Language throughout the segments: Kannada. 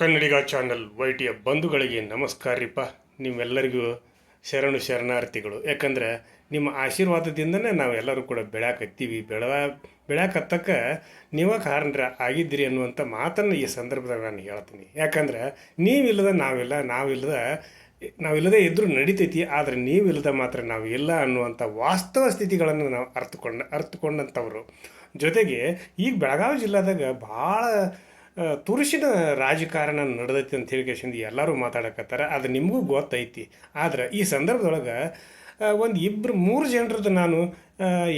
ಕನ್ನಡಿಗ ಚಾನಲ್ ವೈಟಿಯ ಬಂಧುಗಳಿಗೆ ನಮಸ್ಕಾರ ರೀಪ ನಿಮ್ಮೆಲ್ಲರಿಗೂ ಶರಣು ಶರಣಾರ್ಥಿಗಳು. ಯಾಕಂದ್ರೆ ನಿಮ್ಮ ಆಶೀರ್ವಾದದಿಂದನೇ ನಾವೆಲ್ಲರೂ ಕೂಡ ಬೆಳ್ಯಾಕತ್ತೀವಿ ಬೆಳ ಬೆಳ್ಯಾಕತ್ತಕ್ಕ ನೀವ ಕಾರಣರ ಆಗಿದ್ದೀರಿ ಅನ್ನುವಂಥ ಮಾತನ್ನು ಈ ಸಂದರ್ಭದಾಗ ನಾನು ಹೇಳ್ತೀನಿ. ಯಾಕಂದ್ರೆ ನೀವಿಲ್ಲದ ನಾವಿಲ್ಲ, ನಾವಿಲ್ಲದ, ನಾವಿಲ್ಲದೆ ಇದ್ದರೂ ನಡಿತೈತಿ, ಆದರೆ ನೀವಿಲ್ಲದ ಮಾತ್ರ ನಾವು ಇಲ್ಲ ಅನ್ನುವಂಥ ವಾಸ್ತವ ಸ್ಥಿತಿಗಳನ್ನು ನಾವು ಅರ್ಥಕೊಂಡ ಅರ್ಥಕೊಂಡಂಥವ್ರು ಜೊತೆಗೆ ಈಗ ಬೆಳಗಾವಿ ಜಿಲ್ಲಾದಾಗ ಭಾಳ ತುರುಸಿನ ರಾಜಕಾರಣ ನಡೆದೈತಿ ಅಂತ ಹೇಳಿ ಎಲ್ಲರೂ ಮಾತಾಡಕತ್ತಾರ. ಅದು ನಿಮಗೂ ಗೊತ್ತೈತಿ. ಆದ್ರೆ ಈ ಸಂದರ್ಭದೊಳಗೆ ಒಂದು ಇಬ್ಬರು ಮೂರು ಜನರದ್ದು ನಾನು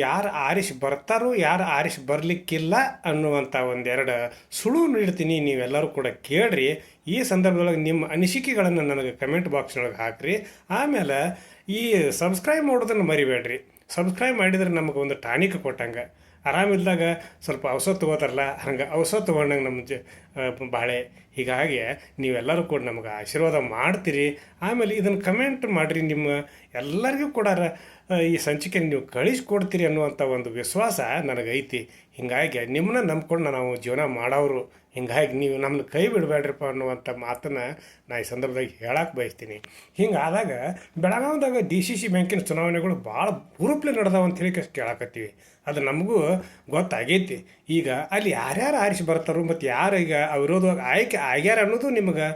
ಯಾರು ಆರಿಸಿ ಬರ್ತಾರೋ, ಯಾರು ಆರಿಸಿ ಬರಲಿಕ್ಕಿಲ್ಲ ಅನ್ನುವಂಥ ಒಂದೆರಡು ಸುಳು ನೀಡ್ತೀನಿ. ನೀವೆಲ್ಲರೂ ಕೂಡ ಕೇಳ್ರಿ. ಈ ಸಂದರ್ಭದೊಳಗೆ ನಿಮ್ಮ ಅನಿಸಿಕೆಗಳನ್ನು ನನಗೆ ಕಮೆಂಟ್ ಬಾಕ್ಸ್ನೊಳಗೆ ಹಾಕ್ರಿ. ಆಮೇಲೆ ಈ ಸಬ್ಸ್ಕ್ರೈಬ್ ಮಾಡೋದನ್ನು ಮರಿಬೇಡ್ರಿ. ಸಬ್ಸ್ಕ್ರೈಬ್ ಮಾಡಿದ್ರೆ ನಮಗೆ ಒಂದು ಟಾನಿಕ್ ಕೊಟ್ಟಂಗೆ. ಆರಾಮಿದ್ದಾಗ ಸ್ವಲ್ಪ ಔಷಧ ತೊಗೋತಾರಲ್ಲ, ಹಂಗೆ ಔಷಧ ತೊಗೊಂಡಂಗೆ ನಮ್ಮ ಜ ಬಾಳೆ. ಹೀಗಾಗಿ ನೀವೆಲ್ಲರೂ ಕೂಡ ನಮಗೆ ಆಶೀರ್ವಾದ ಮಾಡ್ತೀರಿ. ಆಮೇಲೆ ಇದನ್ನು ಕಮೆಂಟ್ ಮಾಡಿರಿ ನಿಮ್ಮ ಎಲ್ಲರಿಗೂ ಕೂಡ ಈ ಸಂಚಿಕೆ ನೀವು ಕಳಿಸ್ಕೊಡ್ತೀರಿ ಅನ್ನುವಂಥ ಒಂದು ವಿಶ್ವಾಸ ನನಗೈತಿ. ಹೀಗಾಗಿ ನಿಮ್ಮನ್ನ ನಂಬ್ಕೊಂಡು ನಾವು ಜೀವನ ಮಾಡೋರು ಹಿಂಗಾಗಿ ನೀವು ನಮ್ಮನ್ನ ಕೈ ಬಿಡಬೇಡ್ರಪ್ಪ ಅನ್ನುವಂಥ ಮಾತನ್ನು ನಾ ಈ ಸಂದರ್ಭದಾಗ ಹೇಳಕ್ಕೆ ಬಯಸ್ತೀನಿ. ಹಿಂಗಾದಾಗ ಬೆಳಗಾವಿದಾಗ ಡಿ ಸಿ ಸಿ ಬ್ಯಾಂಕಿನ ಚುನಾವಣೆಗಳು ಭಾಳ ಹುರುಪ್ಲೆ ನಡೆದಾವ ಅಂತ ಹೇಳಿ ಕೇಳಕತ್ತೀವಿ. ಅದು ನಮಗೂ ಗೊತ್ತಾಗೈತಿ. ಈಗ ಅಲ್ಲಿ ಯಾರ್ಯಾರು ಆರಿಸಿ ಬರ್ತಾರೋ ಮತ್ತು ಯಾರು ಈಗ ಅವಿರೋಧವಾಗಿ ಆಯ್ಕೆ ಆಗ್ಯಾರ ಅನ್ನೋದು ನಿಮಗೆ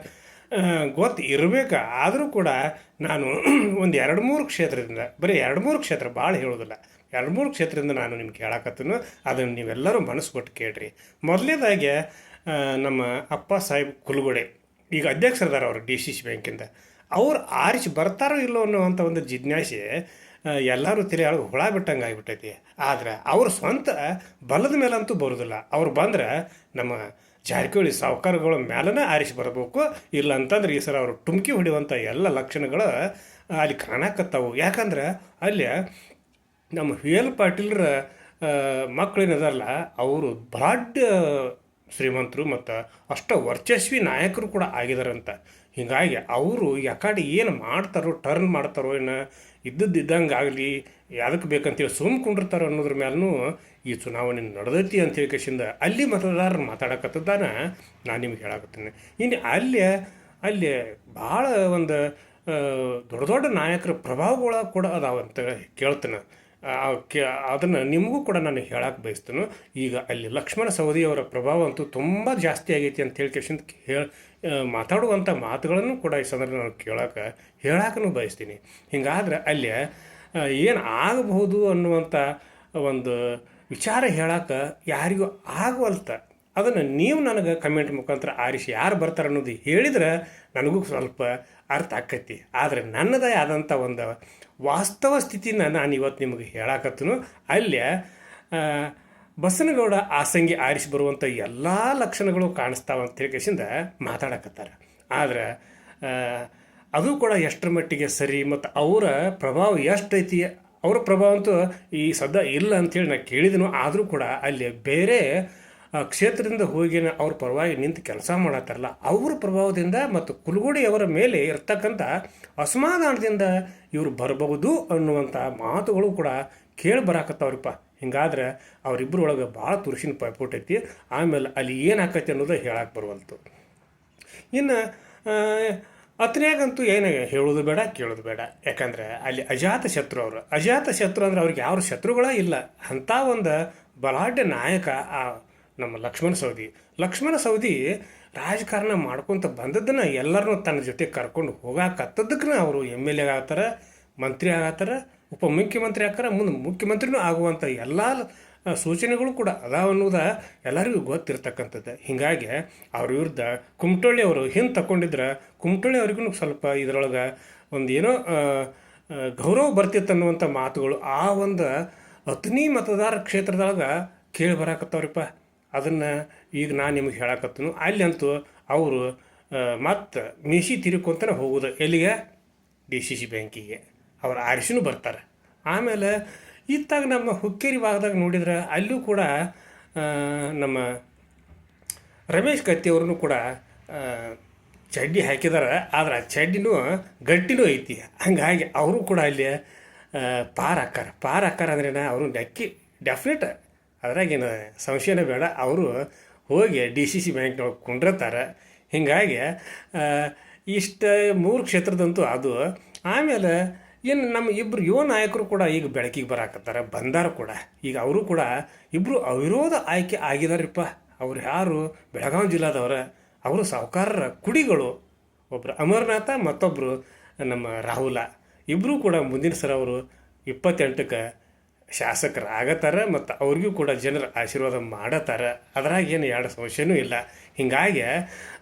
ಗೊತ್ತು ಇರಬೇಕು. ಆದರೂ ಕೂಡ ನಾನು ಒಂದು ಎರಡು ಮೂರು ಕ್ಷೇತ್ರದಿಂದ, ಬರೀ ಎರಡು ಮೂರು ಕ್ಷೇತ್ರ ಭಾಳ ಹೇಳೋದಿಲ್ಲ. ಎರಡು ಮೂರು ಕ್ಷೇತ್ರದಿಂದ ನಾನು ನಿಮ್ಗೆ ಹೇಳಕತ್ತನು ಅದನ್ನು ನೀವೆಲ್ಲರೂ ಮನಸ್ಸು ಕೊಟ್ಟು ಕೇಳ್ರಿ ಮೊದಲನೇದಾಗೆ ನಮ್ಮ ಅಪ್ಪ ಸಾಹೇಬ್ ಕುಲುಗುಡೆ, ಈಗ ಅಧ್ಯಕ್ಷರದಾರ ಅವರು ಡಿ ಸಿ ಸಿ ಬ್ಯಾಂಕಿಂದ. ಅವ್ರು ಆರಿಸಿ ಬರ್ತಾರೋ ಇಲ್ಲೋ ಅನ್ನೋವಂಥ ಒಂದು ಜಿಜ್ಞಾಸೆ ಎಲ್ಲರೂ ತಿರುಗಾಳಿ ಹುಳ ಬಿಟ್ಟಂಗೆ ಆಗಿಬಿಟ್ಟೈತಿ. ಆದ್ರೆ ಅವ್ರ ಸ್ವಂತ ಬಲದ ಮೇಲಂತೂ ಬರೋದಿಲ್ಲ. ಅವ್ರು ಬಂದ್ರೆ ನಮ್ಮ ಜಾರಕಿಹೊಳಿ ಸಾವುಕಾರಗಳ ಮೇಲನೇ ಆರಿಸಿ ಬರಬೇಕು. ಇಲ್ಲ ಅಂತಂದ್ರೆ ಈ ಸಲ ಅವರು ಟುಮ್ಕಿ ಹೊಡೆಯುವಂಥ ಎಲ್ಲ ಲಕ್ಷಣಗಳು ಅಲ್ಲಿ ಕಾಣಕತ್ತಾವು. ಯಾಕಂದ್ರೆ ಅಲ್ಲಿ ನಮ್ಮ ವಿ ಎಲ್ ಪಾಟೀಲ್ರ ಮಕ್ಕಳೇನದಾರಲ್ಲ ಅವರು ಬ್ರಾಡ್ ಶ್ರೀಮಂತರು ಮತ್ತು ಅಷ್ಟ ವರ್ಚಸ್ವಿ ನಾಯಕರು ಕೂಡ ಆಗಿದಾರಂತ. ಹೀಗಾಗಿ ಅವರು ಯಾಕಡೆ ಏನು ಮಾಡ್ತಾರೋ ಟರ್ನ್ ಮಾಡ್ತಾರೋ, ಏನು ಇದ್ದದ್ದು ಆಗಲಿ ಯಾವ್ದಕ್ಕೆ ಬೇಕಂತೇಳಿ ಸುಮ್ ಕುಂಡಿರ್ತಾರೋ ಅನ್ನೋದ್ರ ಮೇಲೂ ಈ ಚುನಾವಣೆ ನಡೆದೈತಿ ಅಂತ ಹೇಳ್ಕೇಸಿಂದ ಅಲ್ಲಿ ಮತದಾರರು ಮಾತಾಡಕತ್ತದಾನ ನಾನು ನಿಮ್ಗೆ ಹೇಳಕತ್ತೀನಿ. ಇನ್ನು ಅಲ್ಲಿ ಅಲ್ಲಿ ಭಾಳ ಒಂದು ದೊಡ್ಡ ದೊಡ್ಡ ನಾಯಕರ ಪ್ರಭಾವಗಳ ಕೂಡ ಅದಾವಂತ ಕೇಳ್ತೇನೆ. ಅದನ್ನು ನಿಮಗೂ ಕೂಡ ನಾನು ಹೇಳಕ್ಕೆ ಬಯಸ್ತೇನೆ. ಈಗ ಅಲ್ಲಿ ಲಕ್ಷ್ಮಣ ಸವದಿಯವರ ಪ್ರಭಾವ ಅಂತೂ ತುಂಬ ಜಾಸ್ತಿ ಆಗೈತಿ ಅಂತ ಹೇಳ್ಕೇಶನ್ ಹೇಳಿ ಮಾತಾಡುವಂಥ ಮಾತುಗಳನ್ನು ಕೂಡ ಈ ಸಂದರ್ಭ ನಾನು ಕೇಳಕ್ಕೆ ಹೇಳಕ್ಕೂ ಬಯಸ್ತೀನಿ. ಹಿಂಗಾದ್ರೆ ಅಲ್ಲಿ ಏನು ಆಗಬಹುದು ಅನ್ನುವಂಥ ಒಂದು ವಿಚಾರ ಹೇಳಕ್ಕೆ ಯಾರಿಗೂ ಆಗವಲ್ತ. ಅದನ್ನು ನೀವು ನನಗೆ ಕಮೆಂಟ್ ಮುಖಾಂತರ ಆರಿಸಿ ಯಾರು ಬರ್ತಾರೆ ಅನ್ನೋದು ಹೇಳಿದ್ರೆ ನನಗೂ ಸ್ವಲ್ಪ ಅರ್ಥ ಆಕೈತಿ. ಆದರೆ ನನ್ನದೇ ಆದಂಥ ಒಂದು ವಾಸ್ತವ ಸ್ಥಿತಿನ ನಾನು ಇವತ್ತು ನಿಮಗೆ ಹೇಳಾಕತ್ತನು ಅಲ್ಲಿ ಬಸನಗೌಡ ಆಸಂಗಿ ಆರಿಸಿ ಬರುವಂಥ ಎಲ್ಲ ಲಕ್ಷಣಗಳು ಕಾಣಿಸ್ತಾವ ಅಂತ ತಿಳ್ಕೇಸಿಂದ ಮಾತಾಡಕತ್ತಾರೆ. ಆದ್ರೆ ಅದು ಕೂಡ ಎಷ್ಟರ ಮಟ್ಟಿಗೆ ಸರಿ ಮತ್ತು ಅವರ ಪ್ರಭಾವ ಎಷ್ಟೈತಿ, ಅವರ ಪ್ರಭಾವ ಅಂತೂ ಈ ಸದ್ಯ ಇಲ್ಲ ಅಂತೇಳಿ ನಾನು ಕೇಳಿದನು ಆದರೂ ಕೂಡ ಅಲ್ಲಿ ಬೇರೆ ಆ, ಕ್ಷೇತ್ರದಿಂದ ಹೋಗಿನ ಅವ್ರ ಪರವಾಗಿ ನಿಂತು ಕೆಲಸ ಮಾಡತ್ತಾರಲ್ಲ ಅವ್ರ ಪ್ರಭಾವದಿಂದ ಮತ್ತು ಕುಲಗುಡಿಯವರ ಮೇಲೆ ಇರ್ತಕ್ಕಂಥ ಅಸಮಾಧಾನದಿಂದ ಇವರು ಬರಬಹುದು ಅನ್ನುವಂಥ ಮಾತುಗಳು ಕೂಡ ಕೇಳಿ ಬರಾಕತ್ತವ್ರಪ್ಪ. ಹಿಂಗಾದ್ರೆ ಅವರಿಬ್ಬರ ಒಳಗೆ ಭಾಳ ತುರುಸಿನ ಪೈಪೋಟ್ ಆಮೇಲೆ ಅಲ್ಲಿ ಏನು ಆಕೈತಿ ಅನ್ನೋದು ಹೇಳಕ್ಕೆ ಬರುವಂತು ಇನ್ನು ಅತ್ನ್ಯಾಗಂತೂ ಏನು ಹೇಳೋದು ಬೇಡ ಕೇಳೋದು ಬೇಡ. ಯಾಕಂದ್ರೆ ಅಲ್ಲಿ ಅಜಾತ ಶತ್ರು ಅವರು. ಅಜಾತ ಶತ್ರು ಅಂದ್ರೆ ಅವ್ರಿಗೆ ಯಾವ ಶತ್ರುಗಳೇ ಇಲ್ಲ. ಅಂಥ ಒಂದು ಬಲಾಢ್ಯ ನಾಯಕ ಆ ನಮ್ಮ ಲಕ್ಷ್ಮಣ ಸೌದಿ ಲಕ್ಷ್ಮಣ ಸೌದಿ ರಾಜಕಾರಣ ಮಾಡ್ಕೊತ ಬಂದದ್ದನ್ನು ಎಲ್ಲರನ್ನೂ ತನ್ನ ಜೊತೆ ಕರ್ಕೊಂಡು ಹೋಗಾಕತ್ತದಕ್ಕನ ಅವರು ಎಂ ಎಲ್ ಎ ಆಗತ್ತಾರ ಮಂತ್ರಿ ಆಗತ್ತಾರ ಉಪಮುಖ್ಯಮಂತ್ರಿ ಆಕಾರ ಮುಂದೆ ಮುಖ್ಯಮಂತ್ರಿನೂ ಆಗುವಂಥ ಎಲ್ಲ ಸೂಚನೆಗಳು ಕೂಡ ಅದಾವ ಅನ್ನೋದ ಎಲ್ಲರಿಗೂ ಗೊತ್ತಿರ್ತಕ್ಕಂಥದ್ದು. ಹೀಗಾಗಿ ಅವ್ರ ವಿರುದ್ಧ ಕುಮಟೊಳ್ಳಿ ಅವರು ಹಿಂದೆ ತಗೊಂಡಿದ್ರೆ ಕುಮಟೊಳ್ಳಿ ಅವ್ರಿಗೂ ಸ್ವಲ್ಪ ಇದರೊಳಗೆ ಒಂದು ಏನೋ ಗೌರವ ಬರ್ತಿತ್ತು ಅನ್ನುವಂಥ ಮಾತುಗಳು ಆ ಒಂದು ಅತ್ನಿ ಮತದಾರ ಕ್ಷೇತ್ರದೊಳಗೆ ಕೇಳಿ ಬರಾಕತ್ತವ್ರಿಪ್ಪ. ಅದನ್ನು ಈಗ ನಾನು ನಿಮಗೆ ಹೇಳಕತ್ತನು. ಅಂತೂ ಅವರು ಮತ್ತು ಮೀಸಿ ತಿರುಕೊಂತನೇ ಹೋಗೋದು. ಎಲ್ಲಿಗೆ? ಡಿ ಸಿ ಸಿ ಬ್ಯಾಂಕಿಗೆ ಅವ್ರು ಆರಿಸಿನೂ ಬರ್ತಾರೆ. ಆಮೇಲೆ ಇತ್ತಾಗ ನಮ್ಮ ಹುಕ್ಕೇರಿ ಭಾಗದಾಗ ನೋಡಿದ್ರೆ ಅಲ್ಲೂ ಕೂಡ ನಮ್ಮ ರಮೇಶ್ ಕತ್ತಿಯವ್ರನ್ನು ಕೂಡ ಚಡ್ಡಿ ಹಾಕಿದಾರೆ. ಆದ್ರೆ ಆ ಚಡ್ಡಿನೂ ಗಟ್ಟಿನೂ ಐತಿ. ಹಂಗಾಗಿ ಅವರು ಕೂಡ ಅಲ್ಲಿ ಪಾರ್ ಹಾಕಾರ ಪಾರ್ ಹಾಕಾರ ಅಂದ್ರೇನ ಅವರು ಡಕ್ಕಿ ಡೆಫಿನೆಟ್ ಅದ್ರಾಗೇನು ಸಂಶಯನೇ ಬೇಡ. ಅವರು ಹೋಗಿ ಡಿ ಸಿ ಸಿ ಬ್ಯಾಂಕ್ನೊಳಗೆ ಕುಂಡಿರ್ತಾರೆ. ಹೀಗಾಗಿ ಇಷ್ಟು ಮೂರು ಕ್ಷೇತ್ರದಂತೂ ಅದು. ಆಮೇಲೆ ಏನು ನಮ್ಮ ಇಬ್ಬರು ಯುವ ನಾಯಕರು ಕೂಡ ಈಗ ಬೆಳಕಿಗೆ ಬರಾಕತ್ತಾರೆ. ಬಂದಾರ ಕೂಡ. ಈಗ ಅವರು ಕೂಡ ಇಬ್ಬರು ಅವಿರೋಧ ಆಯ್ಕೆ ಆಗಿದಾರಪ್ಪ. ಅವ್ರು ಯಾರು? ಬೆಳಗಾವಿ ಜಿಲ್ಲಾದವರ. ಅವರು ಸಾಹುಕಾರರ ಕುಡಿಗಳು. ಒಬ್ಬರು ಅಮರನಾಥ ಮತ್ತೊಬ್ಬರು ನಮ್ಮ ರಾಹುಲ. ಇಬ್ಬರೂ ಕೂಡ ಮುಂದಿನ ಸರ್ ಅವರು ಇಪ್ಪತ್ತೆಂಟಕ್ಕೆ ಶಾಸಕರು ಆಗತ್ತಾರ ಮತ್ತು ಅವ್ರಿಗೂ ಕೂಡ ಜನರ ಆಶೀರ್ವಾದ ಮಾಡತ್ತಾರ ಅದ್ರಾಗ ಏನು ಎರಡು ಸಮಸ್ಯೆನೂ ಇಲ್ಲ. ಹಿಂಗಾಗಿ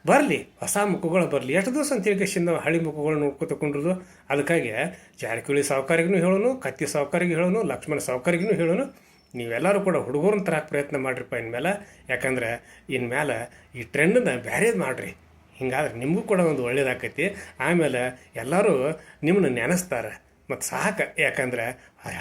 ಬರಲಿ, ಹೊಸ ಮುಖಗಳು ಬರಲಿ. ಎಷ್ಟು ದಿವಸ ಅಂತ ತಿಳ್ಕೇಶಿಂದ ಹಳಿ ಮುಖಗಳು ನೋಡ್ಕೊತ ಕುಂಡ್ರದು ಅದಕ್ಕಾಗಿ ಜಾರಕಿಹೊಳಿ ಸಾವುಕಾರಿಗೂ ಹೇಳೋನು, ಕತ್ತಿ ಸಾವುಕಾರಿಗೂ ಹೇಳೋನು, ಲಕ್ಷ್ಮಣ ಸಾವುಕಾರಿಗೂ ಹೇಳೋನು. ನೀವೆಲ್ಲರೂ ಕೂಡ ಹುಡುಗರನ್ನ ತರಕ್ಕೆ ಪ್ರಯತ್ನ ಮಾಡಿರಿಪ್ಪ ಇನ್ಮೇಲೆ ಯಾಕಂದ್ರೆ ಇನ್ಮೇಲೆ ಈ ಟ್ರೆಂಡನ್ನ ಬ್ಯಾರೇದು ಮಾಡಿರಿ. ಹಿಂಗಾದ್ರೆ ನಿಮಗೂ ಕೂಡ ಒಂದು ಒಳ್ಳೇದಾಕೈತಿ. ಆಮೇಲೆ ಎಲ್ಲರೂ ನಿಮ್ಮನ್ನ ನೆನೆಸ್ತಾರೆ. ಮತ್ತು ಸಾಕ. ಯಾಕಂದ್ರೆ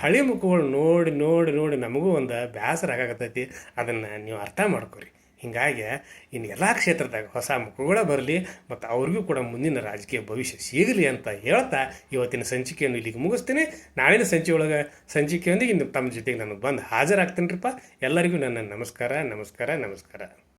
ಹಳೆ ಮುಖಗಳು ನೋಡಿ ನೋಡಿ ನೋಡಿ ನಮಗೂ ಒಂದು ಬೇಸರ ಆಗಾಕತ್ತೈತಿ. ಅದನ್ನು ನೀವು ಅರ್ಥ ಮಾಡ್ಕೊರಿ. ಹೀಗಾಗಿ ಇನ್ನು ಎಲ್ಲ ಕ್ಷೇತ್ರದಾಗ ಹೊಸ ಮುಖಗಳೇ ಬರಲಿ, ಮತ್ತು ಅವ್ರಿಗೂ ಕೂಡ ಮುಂದಿನ ರಾಜಕೀಯ ಭವಿಷ್ಯ ಸಿಗಲಿ ಅಂತ ಹೇಳ್ತಾ ಇವತ್ತಿನ ಸಂಚಿಕೆಯನ್ನು ಇಲ್ಲಿಗೆ ಮುಗಿಸ್ತೀನಿ. ನಾಳಿನ ಸಂಚಿ ಒಳಗೆ ಸಂಚಿಕೆಯೊಂದಿಗೆ ಇನ್ನು ತಮ್ಮ ಜೊತೆಗೆ ನಾನು ಬಂದು ಹಾಜರಾಗ್ತೀನಿ ಎಲ್ಲರಿಗೂ ನನ್ನ ನಮಸ್ಕಾರ ನಮಸ್ಕಾರ ನಮಸ್ಕಾರ.